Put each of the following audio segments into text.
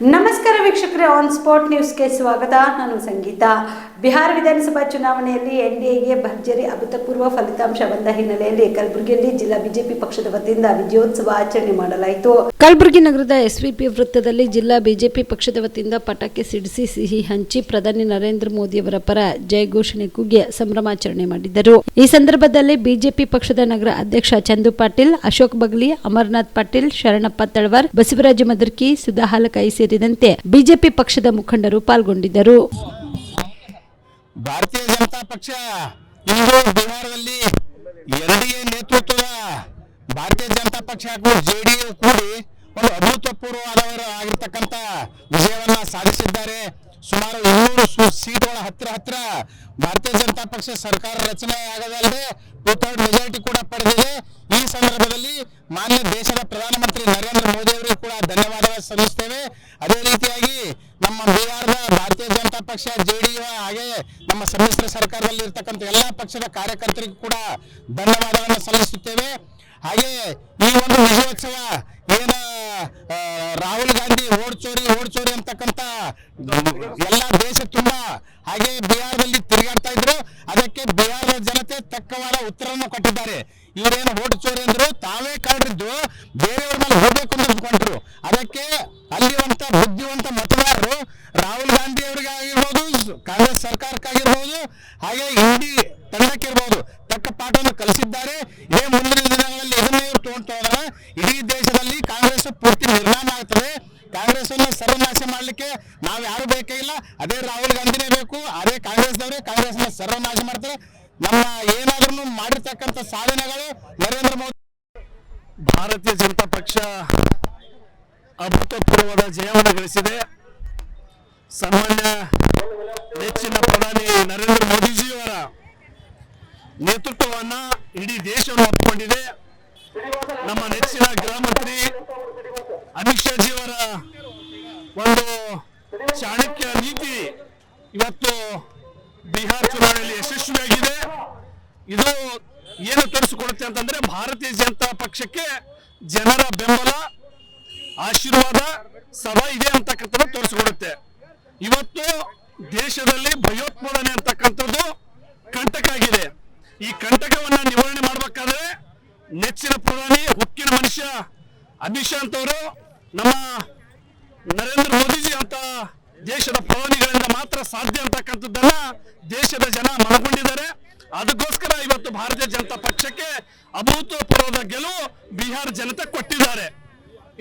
ನಮಸ್ಕಾರ ವೀಕ್ಷಕರೇ on spot ನ್ಯೂಸ್ಗೆ ಸ್ವಾಗತ. ನಾನು ಸಂಗೀತ. ಬಿಹಾರ ವಿಧಾನಸಭಾ ಚುನಾವಣೆಯಲ್ಲಿ ಎನ್ ಡಿಎಗೆ ಭರ್ಜರಿ ಅಭೂತಪೂರ್ವ ಫಲಿತಾಂಶ ಬಂದ ಹಿನ್ನೆಲೆಯಲ್ಲಿ ಕಲಬುರಗಿಯಲ್ಲಿ ಜಿಲ್ಲಾ ಬಿಜೆಪಿ ಪಕ್ಷದ ವತಿಯಿಂದ ವಿಜಯೋತ್ಸವ ಆಚರಣೆ ಮಾಡಲಾಯಿತು. ಕಲಬುರಗಿ ನಗರದ ಎಸ್ವಿಪಿ ವೃತ್ತದಲ್ಲಿ ಜಿಲ್ಲಾ ಬಿಜೆಪಿ ಪಕ್ಷದ ವತಿಯಿಂದ ಪಟಾಕಿ ಸಿಡಿಸಿ, ಸಿಹಿ ಹಂಚಿ ಪ್ರಧಾನಿ ನರೇಂದ್ರ ಮೋದಿಯವರ ಪರ ಜಯ ಘೋಷಣೆ ಕೂಗಿ ಸಂಭ್ರಮಾಚರಣೆ ಮಾಡಿದ್ದರು ಈ ಸಂದರ್ಭದಲ್ಲಿ ಬಿಜೆಪಿ ಪಕ್ಷದ ನಗರ ಅಧ್ಯಕ್ಷ ಚಂದು ಪಾಟೀಲ್, ಅಶೋಕ್ ಬಗ್ಲಿ, ಅಮರನಾಥ್ ಪಾಟೀಲ್, ಶರಣಪ್ಪ ತಳವಾರ್, ಬಸವರಾಜ ಮದರ್ಕಿ ಸುಧಾ ಹಾಲಕಾಯಿ ಸೇರಿದಂತೆ ಬಿಜೆಪಿ ಪಕ್ಷದ ಮುಖಂಡರು ಪಾಲ್ಗೊಂಡಿದ್ದರು. ಭಾರತೀಯ ಜನತಾ ಪಕ್ಷ ಇಂದು ಬಿಹಾರದಲ್ಲಿ ಎನ್ಡಿಎ ನೇತೃತ್ವದ ಭಾರತೀಯ ಜನತಾ ಪಕ್ಷ ಹಾಗೂ ಜೆಡಿಯು ಕೂಡಿ ಒಂದು ಅಭೂತಪೂರ್ವವಾದವರು ಆಗಿರ್ತಕ್ಕಂಥ ವಿಜಯವನ್ನ ಸಾಧಿಸಿದ್ದಾರೆ. ಸುಮಾರು ಇನ್ನೂರು ಸೀಟ್ಗಳ ಹತ್ತಿರ ಹತ್ತಿರ ಭಾರತೀಯ ಜನತಾ ಪಕ್ಷ ಸರ್ಕಾರ ರಚನೆ ಆಗದಲ್ಲದೆ ಟೂ ಥರ್ಡ್ ಮೆಜಾರಿಟಿ ಕೂಡ ಪಡೆದಿದೆ. ಈ ಸಂದರ್ಭದಲ್ಲಿ ಮಾನ್ಯ ದೇಶದ ಪ್ರಧಾನಮಂತ್ರಿ ನರೇಂದ್ರ ಮೋದಿ ಅವರಿಗೂ ಕೂಡ ಧನ್ಯವಾದ. ಸಲ್ಲಿಸ್ತೇವೆ. ಅದೇ ರೀತಿಯಾಗಿ ನಮ್ಮ ಬಿಹಾರದ ಭಾರತೀಯ ಜನತಾ ಪಕ್ಷ ಜೆಡಿಯು ಹಾಗೆ ನಮ್ಮ ಸಮ್ಮಿಶ್ರ ಸರ್ಕಾರದಲ್ಲಿ ಇರ್ತಕ್ಕಂಥ ಎಲ್ಲಾ ಪಕ್ಷದ ಕಾರ್ಯಕರ್ತರಿಗೂ ಕೂಡ ಧನ್ಯವಾದಗಳನ್ನು ಸಲ್ಲಿಸುತ್ತೇವೆ. ಹಾಗೆ ಈ ಒಂದು ವಿಜಯೋತ್ಸವ ಏನ ರಾಹುಲ್ ಗಾಂಧಿ ಓಡ್ ಚೋರಿ ಓಡ್ ಚೋರಿ ಅಂತಕ್ಕಂಥ ಎಲ್ಲ ದೇಶ ತುಂಬಾ ಹಾಗೆ ಬಿಹಾರದಲ್ಲಿ ತಿರುಗಾಡ್ತಾ ಇದ್ರು. ಅದಕ್ಕೆ ಬಿಹಾರದ ಜನತೆ ತಕ್ಕವಾದ ಉತ್ತರವನ್ನು ಕೊಟ್ಟಿದ್ದಾರೆ. ಇವರೇನು ಓಟ್ ಚೋರಿ ಅಂದ್ರು, ತಾವೇ ಕಾಡಿದ್ದು ಬೇರೆಯವ್ರ ಮೇಲೆ ಹೋಗ್ಬೇಕು ಅಂತ ಅಂದ್ಕೊಂಡ್ರು. ಅದಕ್ಕೆ ಅಲ್ಲಿರುವಂತ ಬುದ್ಧಿವಂತ ಮತದಾರರು ರಾಹುಲ್ ಗಾಂಧಿ ಅವರಿಗಾಗಿರ್ಬೋದು ಕಾಂಗ್ರೆಸ್ ಸರ್ಕಾರಕ್ಕಾಗಿರ್ಬೋದು, ಹಾಗೆ ಇಡಿ ತಂಡಕ್ಕಿರ್ಬೋದು, ತಕ್ಕ ಪಾಠವನ್ನು ಕಲಿಸಿದ್ದಾರೆ. ಇದೇ ಮುಂದಿನ ದಿನಗಳಲ್ಲಿ ಇದನ್ನೇ ಇವರು ತಗೊಂಡು ಇಡೀ ದೇಶದಲ್ಲಿ ಕಾಂಗ್ರೆಸ್ ಪೂರ್ತಿ ನಿರ್ಮಾಣ ಆಗ್ತದೆ. ಕಾಂಗ್ರೆಸ್ ಅನ್ನು ಸರ್ವನಾಶ ಮಾಡ್ಲಿಕ್ಕೆ ನಾವು ಯಾರು ಬೇಕೇ ಇಲ್ಲ. ಅದೇ ರಾಹುಲ್ ಗಾಂಧಿನೇ ಬೇಕು, ಅದೇ ಕಾಂಗ್ರೆಸ್ನವರೇ ಕಾಂಗ್ರೆಸ್ ಅನ್ನು ಸರ್ವನಾಶ ಮಾಡ್ತಾರೆ. ನಮ್ಮ ಏನಾದ್ರೂ ಮಾಡಿರ್ತಕ್ಕಂಥ ಸಾಧನೆಗಳು ನರೇಂದ್ರ ಮೋದಿ ಭಾರತೀಯ ಜನತಾ ಪಕ್ಷ ಅಭೂತಪೂರ್ವವಾದ ಜಯವನ್ನು ಗಳಿಸಿದೆ. ಸನ್ಮಾನ್ಯ ನೆಚ್ಚಿನ ಪ್ರಧಾನಿ ನರೇಂದ್ರ ಮೋದಿಜಿಯವರ ನೇತೃತ್ವವನ್ನ ಇಡೀ ದೇಶವನ್ನು ಒಪ್ಪಿಕೊಂಡಿದೆ. ನಮ್ಮ ನೆಚ್ಚಿನ ಗೃಹ ಅಮಿತ್ ಶಾ ಜಿಯವರ ಒಂದು ಚಾಣಕ್ಯ ನೀತಿ ಇವತ್ತು ಬಿಹಾರ್ ಚುನಾವಣೆಯಲ್ಲಿ ಯಶಸ್ವಿಯಾಗಿದೆ. ಇದು ಏನು ತೋರಿಸಿಕೊಡುತ್ತೆ ಅಂತಂದ್ರೆ ಭಾರತೀಯ ಜನತಾ ಪಕ್ಷಕ್ಕೆ ಜನರ ಬೆಂಬಲ. ಆಶೀರ್ವಾದ ಸದಾ ಇದೆ ಅಂತಕ್ಕಂಥದ್ದು ತೋರಿಸಿಕೊಡುತ್ತೆ. ಇವತ್ತು ದೇಶದಲ್ಲಿ ಭಯೋತ್ಪಾದನೆ ಅಂತಕ್ಕಂಥದ್ದು ಕಂಟಕ ಆಗಿದೆ ಈ ಕಂಟಕವನ್ನ ನಿವಾರಣೆ ಮಾಡಬೇಕಾದ್ರೆ ನೆಚ್ಚಿನ ಪ್ರಧಾನಿ ಹುಕ್ಕಿನ ಮನುಷ್ಯ ಅಮಿತ್ ಶಾ ಅಂತವರು ನಮ್ಮ ನರೇಂದ್ರ ಮೋದಿಜಿ ಅಂತ ದೇಶದ ಪ್ರಧಾನಿಗಳಿಂದ ಮಾತ್ರ ಸಾಧ್ಯ ಅಂತಕ್ಕಂಥದ್ದನ್ನ ದೇಶದ ಜನ ಮನಗೊಂಡಿದ್ದಾರೆ. ಅದಕ್ಕೋಸ್ಕರ ಇವತ್ತು ಭಾರತೀಯ ಜನತಾ ಪಕ್ಷಕ್ಕೆ ಅಭೂತಪೂರ್ವದ ಗೆಲುವು ಬಿಹಾರ ಜನತೆ ಕೊಟ್ಟಿದ್ದಾರೆ.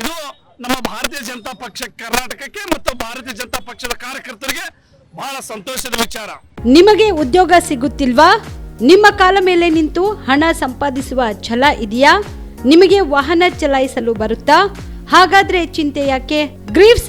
ಇದು ನಮ್ಮ ಭಾರತೀಯ ಜನತಾ ಪಕ್ಷ ಕರ್ನಾಟಕಕ್ಕೆ ಮತ್ತು ಭಾರತೀಯ ಜನತಾ ಪಕ್ಷದ ಕಾರ್ಯಕರ್ತರಿಗೆ ಬಹಳ ಸಂತೋಷದ ವಿಚಾರ. ನಿಮಗೆ ಉದ್ಯೋಗ ಸಿಗುತ್ತಿಲ್ವಾ? ನಿಮ್ಮ ಕಾಲ ಮೇಲೆ ನಿಂತು ಹಣ ಸಂಪಾದಿಸುವ ಛಲ ಇದೆಯಾ? ನಿಮಗೆ ವಾಹನ ಚಲಾಯಿಸಲು ಬರುತ್ತಾ? ಹಾಗಾದ್ರೆ ಚಿಂತೆ ಯಾಕೆ? ಗ್ರೀವ್ಸ್